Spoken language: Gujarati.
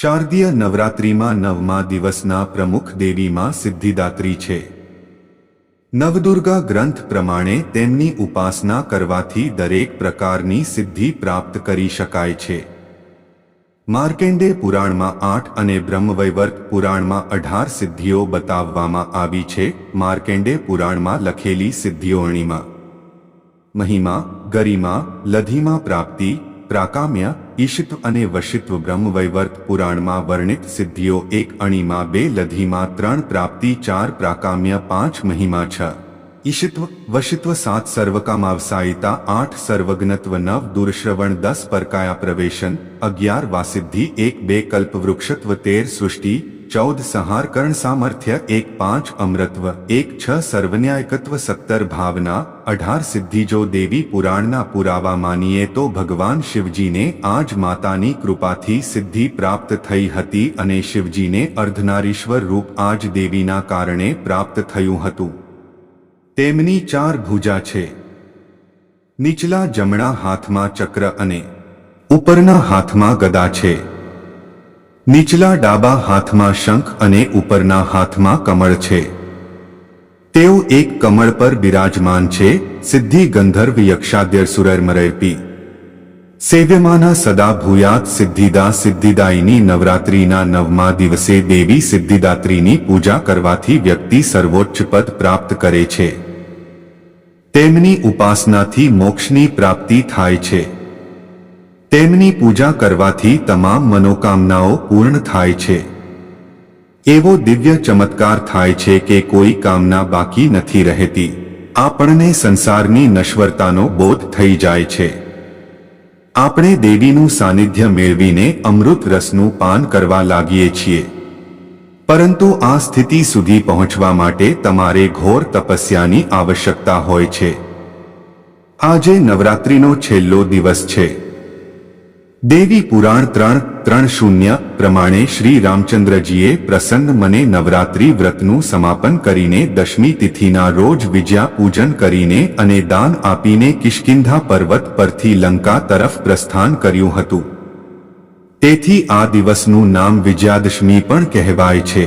શારદીય નવરાત્રિમાં નવમા દિવસના પ્રમુખ દેવીમાં સિદ્ધિદાત્રી છે. નવદુર્ગા ગ્રંથ પ્રમાણે તેમની ઉપાસના કરવાથી દરેક પ્રકારની સિદ્ધિ પ્રાપ્ત કરી શકાય છે. માર્કેન્ડે પુરાણમાં આઠ અને બ્રહ્મવૈવર્ત પુરાણમાં અઢાર સિદ્ધિઓ બતાવવામાં આવી છે. માર્કેન્ડે પુરાણમાં લખેલી સિદ્ધિઓણીમાં મહિમા, ગરિમા, લધીમા પ્રાપ્તિ, પ્રાકામ્ય ઈશિત્વ અને વશિત્વ બ્રહ્મવૈવર્ત પુરાણમાં વર્ણિત સિદ્ધિઓ એક અણીમાં બે લધીમાં ત્રણ પ્રાપ્તિ ચાર પ્રાકામ્ય પાંચ મહિમા છ. ઈશિત્વ, વશિત્વ સાત સર્વકામાવસાયિતા, આઠ સર્વજ્ઞત્વ, નવ દુર્શ્રવણ, દસ પરકાયા પ્રવેશન, અગિયાર વાસિદ્ધિ, એક બે કલ્પવૃક્ષત્વ, તેર સૃષ્ટિ ચૌદ સંહારકર્ણ સામર્થ્ય, એક પાંચ અમૃતવ, એક છ સર્વન્યાયકત્વ સત્તર ભાવના, અઢાર સિદ્ધિ જો દેવી પુરાણના પુરાવા માનીએ તો ભગવાન શિવજીને આજ માતાની કૃપાથી સિદ્ધિ પ્રાપ્ત થઈ હતી અને શિવજીને અર્ધનારીશ્વર રૂપ આજ દેવીના કારણે પ્રાપ્ત થયું હતું. તેમની ચાર ભુજા છે. નીચલા જમણા હાથમાં ચક્ર અને ઉપરના હાથમાં ગદા છે. નીચલા ડાબા હાથમાં શંખ અને ઉપરના હાથમાં કમળ છે. તેઓ એક કમળ પર બિરાજમાન છે, સિદ્ધિ ગંધર્વ યક્ષાદ્યર સુરમરપી સેવ્યમાના સદા ભૂયાત સિદ્ધિદા સિદ્ધિદાયની નવરાત્રિના નવમા દિવસે દેવી સિદ્ધિદાત્રીની પૂજા કરવાથી વ્યક્તિ સર્વોચ્ચ પદ પ્રાપ્ત કરે છે. તેમની ઉપાસનાથી મોક્ષની પ્રાપ્તિ થાય છે. તેમની પૂજા કરવાથી તમામ મનોકામનાઓ પૂર્ણ થાય છે. એવો દિવ્ય ચમત્કાર થાય છે કે કોઈ કામના બાકી નથી રહેતી. આપણને સંસારની નશ્વરતાનો બોધ થઈ જાય છે. આપણે દેવીનું સાનિધ્ય મેળવીને અમૃત રસનું પાન કરવા લાગીએ છીએ. પરંતુ આ સ્થિતિ સુધી પહોંચવા માટે તમારે ઘોર તપસ્યાની આવશ્યકતા હોય છે. આજે નવરાત્રિનો છેલ્લો દિવસ છે. દેવી પુરાણ ત્રણ ત્રણ શૂન્ય પ્રમાણે શ્રી રામચંદ્રજીએ પ્રસન્ન મને નવરાત્રિ વ્રતનું સમાપન કરીને દશમી તિથિના રોજ વિજયા પૂજન કરીને અને દાન આપીને કિષ્કિંધા પર્વત પરથી લંકા તરફ પ્રસ્થાન કર્યું હતું. તેથી આ દિવસનું નામ વિજયાદશમી પણ કહેવાય છે.